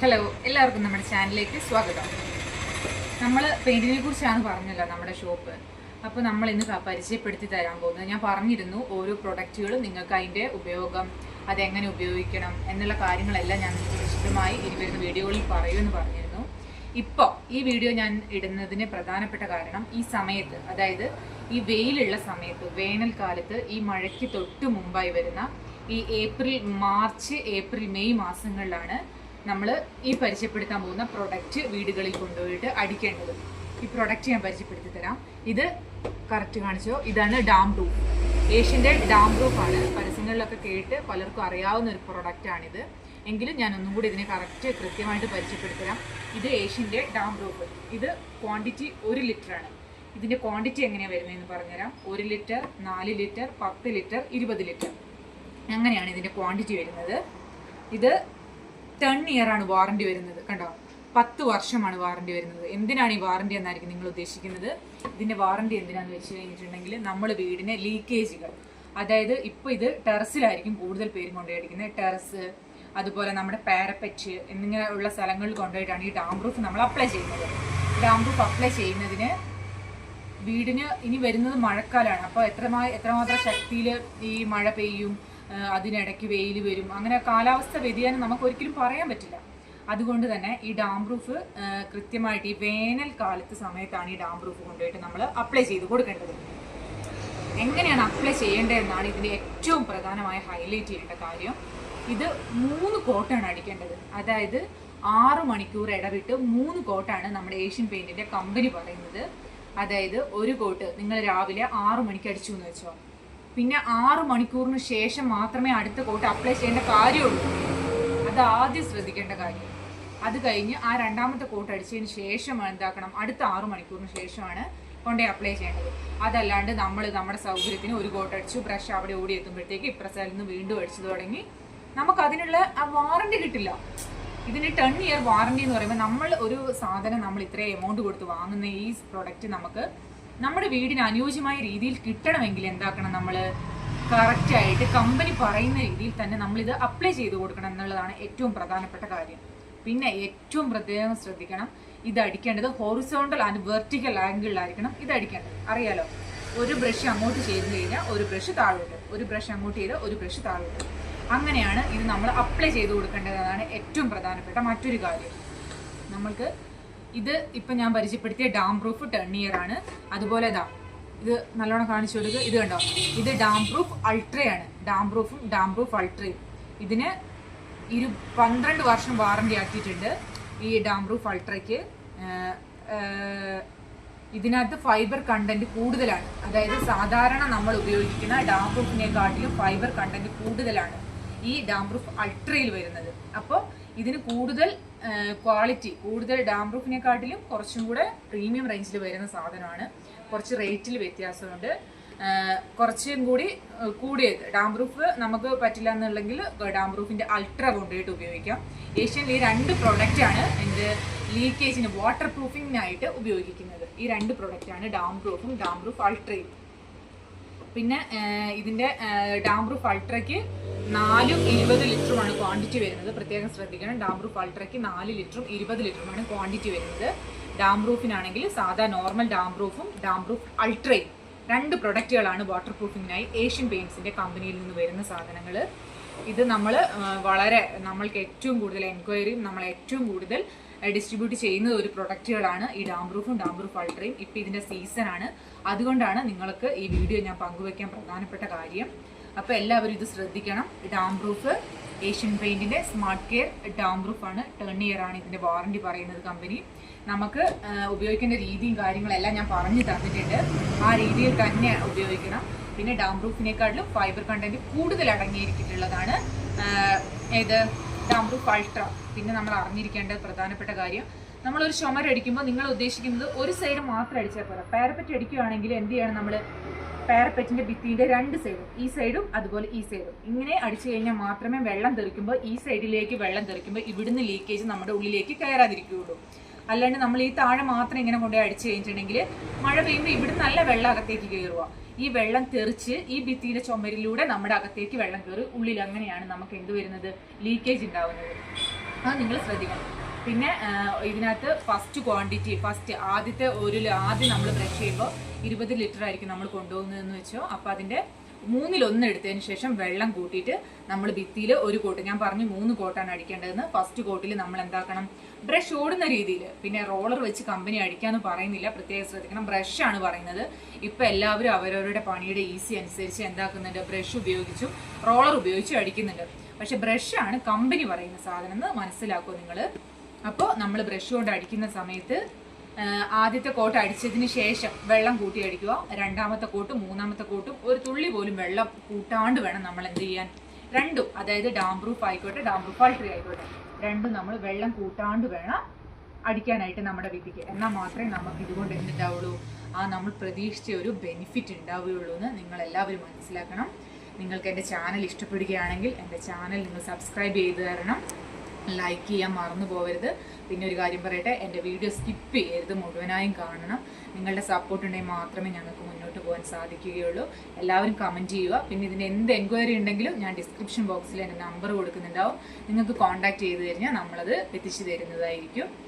Hello എല്ലാവർക്കും നമ്മുടെ ചാനലിലേക്ക് സ്വാഗതം. നമ്മൾ പെയിന്റിനെ കുറിച്ചാണ് പറഞ്ഞല്ലോ നമ്മുടെ ഷോപ്പ്. അപ്പോൾ നമ്മൾ ഇന്ന് പരിചയപ്പെടുത്തി തരാൻ പോകുന്നത്. ഞാൻ പറഞ്ഞിരുന്നു ഓരോ പ്രൊഡക്റ്റുകളും നിങ്ങൾക്ക് അതിന്റെ ഉപയോഗം അതെങ്ങനെ ഉപയോഗിക്കണം എന്നുള്ള കാര്യങ്ങളെല്ലാം ഞാൻ വിശദമായി ഇനി വരുന്ന വീഡിയോകളിൽ പറയുമെന്ന് പറഞ്ഞിരുന്നു. ഇപ്പോൾ ഈ വീഡിയോ ഞാൻ ഇടുന്നതിന് പ്രധാനപ്പെട്ട കാരണം ഈ സമയത്ത് അതായത് ഈ വെയിലുള്ള സമയത്ത് വേനൽക്കാലത്ത് ഈ മഴയ്ക്ക് തൊട്ട് മുമ്പായി വരുന്ന ഈ ഏപ്രിൽ മാർച്ച് ഏപ്രിൽ മെയ് മാസങ്ങളിലാണ് നമ്മൾ ഈ പരിചയപ്പെടുത്താൻ പോകുന്ന പ്രൊഡക്റ്റ് വീടുകളിൽ കൊണ്ടുപോയിട്ട് അടിക്കേണ്ടത്. ഈ പ്രൊഡക്റ്റ് ഞാൻ പരിചയപ്പെടുത്തി തരാം. ഇത് കറക്റ്റ് കാണിച്ചോ? ഇതാണ് ഡാം പ്രൂഫ് ഏഷ്യന്റെ ഡാം റൂഫാണ് പരസ്യങ്ങളിലൊക്കെ കേട്ട് പലർക്കും അറിയാവുന്ന ഒരു പ്രൊഡക്റ്റാണിത് എങ്കിലും ഞാൻ ഒന്നും കൂടി ഇതിനെ കറക്റ്റ് കൃത്യമായിട്ട് പരിചയപ്പെടുത്തരാം ഇത് ഏഷ്യന്റെ ഡാം പ്രൂഫ് ഇത് ക്വാണ്ടിറ്റി ഒരു ലിറ്ററാണ് ഇതിന്റെ ക്വാണ്ടിറ്റി എങ്ങനെയാണ് വരുന്നതെന്ന് പറഞ്ഞുതരാം. ഒരു ലിറ്റർ നാല് ലിറ്റർ പത്ത് ലിറ്റർ ഇരുപത് ലിറ്റർ അങ്ങനെയാണ് ഇതിന്റെ ക്വാണ്ടിറ്റി വരുന്നത്. ഇത് ടെൻ ഇയർ ആണ് വാറണ്ടി വരുന്നത്. കണ്ടോ? പത്ത് വർഷമാണ് വാറണ്ടി വരുന്നത്. എന്തിനാണ് ഈ വാറണ്ടി എന്നായിരിക്കും നിങ്ങൾ ഉദ്ദേശിക്കുന്നത്? ഇതിന്റെ വാറണ്ടി എന്തിനാന്ന് വെച്ച് കഴിഞ്ഞിട്ടുണ്ടെങ്കിൽ നമ്മൾ വീടിന് ലീക്കേജുകൾ അതായത് ഇപ്പോൾ ഇത് ടെറസിലായിരിക്കും കൂടുതൽ പേരും കൊണ്ടുപോയിരിക്കുന്നത് ടെറസ് അതുപോലെ നമ്മുടെ പാരപ്പറ്റ് എന്നിങ്ങനെയുള്ള സ്ഥലങ്ങളിൽ കൊണ്ടുപോയിട്ടാണ് ഈ ഡാം പ്രൂഫ് നമ്മൾ അപ്ലൈ ചെയ്യുന്നത്. ഡാം പ്രൂഫ് അപ്ലൈ ചെയ്യുന്നതിന് വീടിന് ഇനി വരുന്നത് മഴക്കാലമാണ് അപ്പോൾ എത്രമായി എത്രമാത്രം ശക്തിയിൽ ഈ മഴ പെയ്യും? അതിനിടയ്ക്ക് വെയിൽ വരും. അങ്ങനെ കാലാവസ്ഥ വ്യതിയാനം നമുക്ക് ഒരിക്കലും പറയാൻ പറ്റില്ല. അതുകൊണ്ട് തന്നെ ഈ ഡാം പ്രൂഫ് കൃത്യമായിട്ട് ഈ വേനൽക്കാലത്ത് സമയത്താണ് ഈ ഡാം പ്രൂഫ് കൊണ്ടുപോയിട്ട് നമ്മൾ അപ്ലൈ ചെയ്ത് കൊടുക്കേണ്ടത്. എങ്ങനെയാണ് അപ്ലൈ ചെയ്യേണ്ടതെന്നാണ് ഇതിന്റെ ഏറ്റവും പ്രധാനമായ ഹൈലൈറ്റ് ചെയ്യേണ്ട കാര്യം. ഇത് മൂന്ന് കോട്ടാണ് അടിക്കേണ്ടത്. അതായത് ആറ് മണിക്കൂർ ഇടവിട്ട് മൂന്ന് കോട്ടാണ് നമ്മുടെ ഏഷ്യൻ പെയിന്റിന്റെ കമ്പനി പറയുന്നത്. അതായത് ഒരു കോട്ട് നിങ്ങൾ രാവിലെ ആറു മണിക്ക് അടിച്ചു എന്ന് വെച്ചോ. പിന്നെ ആറ് മണിക്കൂറിന് ശേഷം മാത്രമേ അടുത്ത കോട്ട് അപ്ലൈ ചെയ്യേണ്ട കാര്യമുള്ളൂ. അത് ആദ്യം ശ്രദ്ധിക്കേണ്ട കാര്യം. അത് കഴിഞ്ഞ് ആ രണ്ടാമത്തെ കോട്ട് അടിച്ചതിന് ശേഷം എന്താക്കണം? അടുത്ത ആറ് മണിക്കൂറിന് ശേഷമാണ് കൊണ്ടേ അപ്ലൈ ചെയ്യേണ്ടത്. അതല്ലാണ്ട് നമ്മൾ നമ്മുടെ സൗകര്യത്തിന് ഒരു കോട്ട് അടിച്ചു ബ്രഷ് അവിടെ ഓടി എത്തുമ്പോഴത്തേക്ക് ഇപ്രസലിൽ നിന്ന് വീണ്ടും അടിച്ചു തുടങ്ങി. നമുക്ക് അതിനുള്ള ആ വാറണ്ടി കിട്ടില്ല. ഇതിന് ടെൻ ഇയർ വാറണ്ടി എന്ന് പറയുമ്പോൾ നമ്മൾ ഒരു സാധനം നമ്മൾ ഇത്രയും എമൗണ്ട് കൊടുത്ത് വാങ്ങുന്ന ഈ പ്രൊഡക്റ്റ് നമുക്ക് നമ്മുടെ വീടിന് അനുയോജ്യമായ രീതിയിൽ കിട്ടണമെങ്കിൽ എന്താക്കണം നമ്മൾ കറക്റ്റായിട്ട് കമ്പനി പറയുന്ന രീതിയിൽ തന്നെ നമ്മളിത് അപ്ലൈ ചെയ്ത് കൊടുക്കണം എന്നുള്ളതാണ് ഏറ്റവും പ്രധാനപ്പെട്ട കാര്യം. പിന്നെ ഏറ്റവും പ്രത്യേകം ശ്രദ്ധിക്കണം ഇത് അടിക്കേണ്ടത് ഹോറിസോണ്ടൽ ആൻഡ് വെർട്ടിക്കൽ ആംഗിളിലായിരിക്കണം ഇത് അടിക്കേണ്ടത്. അറിയാലോ? ഒരു ബ്രഷ് അങ്ങോട്ട് ചെയ്ത് കഴിഞ്ഞാൽ ഒരു ബ്രഷ് താഴോട്ട് ഒരു ബ്രഷ് അങ്ങോട്ട് ചെയ്ത് ഒരു ബ്രഷ് താഴോട്ട്. അങ്ങനെയാണ് ഇത് നമ്മൾ അപ്ലൈ ചെയ്ത് കൊടുക്കേണ്ടതാണ് ഏറ്റവും പ്രധാനപ്പെട്ട മറ്റൊരു കാര്യം. നമ്മൾക്ക് ഇത് ഇപ്പം ഞാൻ പരിചയപ്പെടുത്തിയ ഡാം പ്രൂഫ് ടെൺ ഇയർ ആണ്. അതുപോലെ ഇതാ ഇത് നല്ലോണം കാണിച്ചു കൊടുക്കുക ഇത് കണ്ടോ? ഇത് ഡാം പ്രൂഫ് അൾട്രയാണ് ഡാം പ്രൂഫും ഡാം പ്രൂഫ് അൾട്രയും ഇതിന് ഇരു പന്ത്രണ്ട് വർഷം വാറണ്ടി ആക്കിയിട്ടുണ്ട് ഈ ഡാം പ്രൂഫ് അൾട്രയ്ക്ക് ഇതിനകത്ത് ഫൈബർ കണ്ടന്റ് കൂടുതലാണ്. അതായത് സാധാരണ നമ്മൾ ഉപയോഗിക്കുന്ന ഡാം പ്രൂഫിനെക്കാട്ടിലും ഫൈബർ കണ്ടന്റ് കൂടുതലാണ് ഈ ഡാം പ്രൂഫ് അൾട്രയിൽ വരുന്നത്. അപ്പോൾ ഇതിന് കൂടുതൽ ക്വാളിറ്റി കൂടുതൽ ഡാം പ്രൂഫിനെക്കാട്ടിലും കുറച്ചും കൂടെ പ്രീമിയം റേഞ്ചിൽ വരുന്ന സാധനമാണ്. കുറച്ച് റേറ്റിൽ വ്യത്യാസമുണ്ട്. കുറച്ചും കൂടി കൂടിയത്. ഡാം പ്രൂഫ് നമുക്ക് പറ്റില്ല എന്നുണ്ടെങ്കിൽ ഡാം പ്രൂഫിന്റെ അൾട്ര കൊണ്ടുപോയിട്ട് ഉപയോഗിക്കാം. ഏഷ്യൻ ഈ രണ്ട് പ്രോഡക്റ്റാണ് എന്റെ ലീക്കേജിന് വാട്ടർ പ്രൂഫിങ്ങിനായിട്ട് ഉപയോഗിക്കുന്നത്. ഈ രണ്ട് പ്രോഡക്റ്റാണ് ഡാം പ്രൂഫും ഡാം പ്രൂഫ് അൾട്രയും പിന്നെ ഇതിന്റെ ഇതിന്റെ ഡാം പ്രൂഫ് അൾട്രയ്ക്ക് നാലും ഇരുപത് ലിറ്ററുമാണ് ക്വാണ്ടിറ്റി വരുന്നത്. പ്രത്യേകം ശ്രദ്ധിക്കണം. ഡാം പ്രൂഫ് അൾട്രയ്ക്ക് നാല് ലിറ്ററും ഇരുപത് ലിറ്ററുമാണ് ക്വാണ്ടിറ്റി വരുന്നത്. ഡാം പ്രൂഫിനാണെങ്കിൽ സാധാ നോർമൽ ഡാം പ്രൂഫും ഡാം പ്രൂഫ് അൾട്രയും രണ്ട് പ്രൊഡക്റ്റുകളാണ് വാട്ടർ പ്രൂഫിങ്ങിനായി ഏഷ്യൻ പെയിൻസിന്റെ കമ്പനിയിൽ നിന്ന് വരുന്ന സാധനങ്ങൾ ഇത് നമ്മൾ വളരെ നമ്മൾക്ക് ഏറ്റവും കൂടുതൽ എൻക്വയറിയും നമ്മൾ ഏറ്റവും കൂടുതൽ ഡിസ്ട്രിബ്യൂട്ട് ചെയ്യുന്ന ഒരു പ്രൊഡക്റ്റുകളാണ് ഈ ഡാംബ്രൂഫും ഡാംബ്രൂഫ് ഡാം പ്രൂഫ് അൾട്രയും. ഇപ്പം ഇതിന്റെ സീസണാണ് അതുകൊണ്ടാണ് നിങ്ങൾക്ക് ഈ വീഡിയോ ഞാൻ പങ്കുവയ്ക്കാൻ പ്രധാനപ്പെട്ട കാര്യം. അപ്പോൾ എല്ലാവരും ഇത് ശ്രദ്ധിക്കണം. ഡാംബ്രൂഫ് ഏഷ്യൻ പെയിന്റിന്റെ സ്മാർട്ട് കെയർ ഡാംബ്രൂഫ് ആണ്. ടേൺ ഇയർ ആണ് ഇതിന്റെ വാറണ്ടി പറയുന്നത് കമ്പനി. നമുക്ക് ഉപയോഗിക്കേണ്ട രീതിയും കാര്യങ്ങളെല്ലാം ഞാൻ പറഞ്ഞു തന്നിട്ടുണ്ട്. ആ രീതിയിൽ തന്നെ ഉപയോഗിക്കണം. പിന്നെ ഡാം പ്രൂഫിനെക്കാട്ടിലും ഫൈബർ കണ്ടന്റ് കൂടുതൽ അടങ്ങിയിരിച്ചിട്ടുള്ളതാണ് ഏത്? Damp proof ultra. പിന്നെ നമ്മൾ അറിഞ്ഞിരിക്കേണ്ട പ്രധാനപ്പെട്ട കാര്യം നമ്മളൊരു ചുമരടിക്കുമ്പോൾ നിങ്ങൾ ഉദ്ദേശിക്കുന്നത് ഒരു സൈഡ് മാത്രം അടിച്ചാൽ പോരാ. പാരപ്പറ്റ് അടിക്കുകയാണെങ്കിൽ എന്ത് ചെയ്യണം നമ്മൾ പാരപ്പറ്റിന്റെ ഭിത്തിയുടെ രണ്ട് സൈഡും ഈ സൈഡും അതുപോലെ ഈ സൈഡും ഇങ്ങനെ അടിച്ചു കഴിഞ്ഞാൽ മാത്രമേ വെള്ളം തെറിക്കുമ്പോൾ ഈ സൈഡിലേക്ക് വെള്ളം തെറിക്കുമ്പോൾ ഇവിടുന്ന് ലീക്കേജ് നമ്മുടെ ഉള്ളിലേക്ക് കയറാതിരിക്കുകയുള്ളൂ. അല്ലാണ്ട് നമ്മൾ ഈ താഴെ മാത്രം ഇങ്ങനെ കൊണ്ടുപോയി അടിച്ചു കഴിഞ്ഞിട്ടുണ്ടെങ്കിൽ മഴ പെയ്യുമ്പോൾ ഇവിടുന്ന് നല്ല വെള്ളം അകത്തേക്ക് കയറുക. ഈ വെള്ളം തെറിച്ച് ഈ ഭിത്തിയുടെ ചുമരിലൂടെ നമ്മുടെ അകത്തേക്ക് വെള്ളം കയറി ഉള്ളിൽ അങ്ങനെയാണ് നമുക്ക് എന്ത് വരുന്നത്? ലീക്കേജ് ഉണ്ടാവുന്നത്. അത് നിങ്ങൾ ശ്രദ്ധിക്കണം. പിന്നെ ഇതിനകത്ത് ഫസ്റ്റ് ക്വാണ്ടിറ്റി ഫസ്റ്റ് ആദ്യത്തെ ഒരു ആദ്യം നമ്മൾ ബ്രഷ് ചെയ്യുമ്പോൾ ഇരുപത് ലിറ്റർ ആയിരിക്കും നമ്മൾ കൊണ്ടുപോകുന്നതെന്ന് വെച്ചോ. അപ്പോൾ അതിന്റെ മൂന്നിലൊന്ന് എടുത്തതിന് ശേഷം വെള്ളം കൂട്ടിയിട്ട് നമ്മൾ ഭിത്തിയിൽ ഒരു കോട്ട് ഞാൻ പറഞ്ഞു മൂന്ന് കോട്ടാണ് അടിക്കേണ്ടതെന്ന്. ഫസ്റ്റ് കോട്ടിൽ നമ്മൾ എന്താക്കണം? ബ്രഷ് ഓടുന്ന രീതിയിൽ പിന്നെ റോളർ വെച്ച് കമ്പനി അടിക്കാന്ന് പറയുന്നില്ല. പ്രത്യേകം ശ്രദ്ധിക്കണം. ബ്രഷാണ് പറയുന്നത്. ഇപ്പം എല്ലാവരും അവരവരുടെ പണിയുടെ ഈസി അനുസരിച്ച് എന്താക്കുന്നുണ്ട്? ബ്രഷ് ഉപയോഗിച്ചും. റോളർ ഉപയോഗിച്ചും അടിക്കുന്നുണ്ട്. പക്ഷെ ബ്രഷാണ് കമ്പനി പറയുന്ന സാധനം എന്ന് മനസ്സിലാക്കുക നിങ്ങൾ അപ്പോൾ നമ്മൾ ബ്രഷ് കൊണ്ട് അടിക്കുന്ന സമയത്ത് ആദ്യത്തെ കോട്ട് അടിച്ചതിന് ശേഷം വെള്ളം കൂട്ടി അടിക്കുക. രണ്ടാമത്തെ കോട്ടും മൂന്നാമത്തെ കോട്ടും ഒരു തുള്ളി പോലും വെള്ളം കൂട്ടാണ്ട് വേണം നമ്മൾ എന്ത് ചെയ്യാൻ. രണ്ടും അതായത് ഡാം പ്രൂഫ് ആയിക്കോട്ടെ ഡാം പ്രൂഫ് ആൾട്രി ആയിക്കോട്ടെ രണ്ടും നമ്മൾ വെള്ളം കൂട്ടാണ്ട് വേണം അടിക്കാനായിട്ട് നമ്മുടെ വിധിക്ക്. എന്നാൽ മാത്രമേ നമുക്ക് ഇതുകൊണ്ട് എന്തുണ്ടാവുള്ളൂ? ആ നമ്മൾ പ്രതീക്ഷിച്ച ഒരു ബെനിഫിറ്റ് ഉണ്ടാവുകയുള്ളൂ എന്ന് നിങ്ങൾ എല്ലാവരും മനസ്സിലാക്കണം. നിങ്ങൾക്ക് എന്റെ ചാനൽ ഇഷ്ടപ്പെടുകയാണെങ്കിൽ എന്റെ ചാനൽ നിങ്ങൾ സബ്സ്ക്രൈബ് ചെയ്ത് തരണം. ലൈക്ക് ചെയ്യാൻ മറന്നു പോകരുത് പിന്നെ ഒരു കാര്യം പറയട്ടെ എന്റെ വീഡിയോ സ്കിപ്പ് ചെയ്യരുത്. മുഴുവനായും കാണണം. നിങ്ങളുടെ സപ്പോർട്ട് ഉണ്ടെങ്കിൽ മാത്രമേ ഞങ്ങൾക്ക് മുന്നോട്ട് പോകാൻ സാധിക്കുകയുള്ളൂ. എല്ലാവരും കമന്റ് ചെയ്യുക. പിന്നെ ഇതിന് എന്ത് എൻക്വയറി ഉണ്ടെങ്കിലും ഞാൻ ഡിസ്ക്രിപ്ഷൻ ബോക്സിൽ എന്റെ നമ്പർ കൊടുക്കുന്നുണ്ടാവും. നിങ്ങൾക്ക് കോൺടാക്ട് ചെയ്ത് കഴിഞ്ഞാൽ നമ്മളത് എത്തിച്ചു തരുന്നതായിരിക്കും.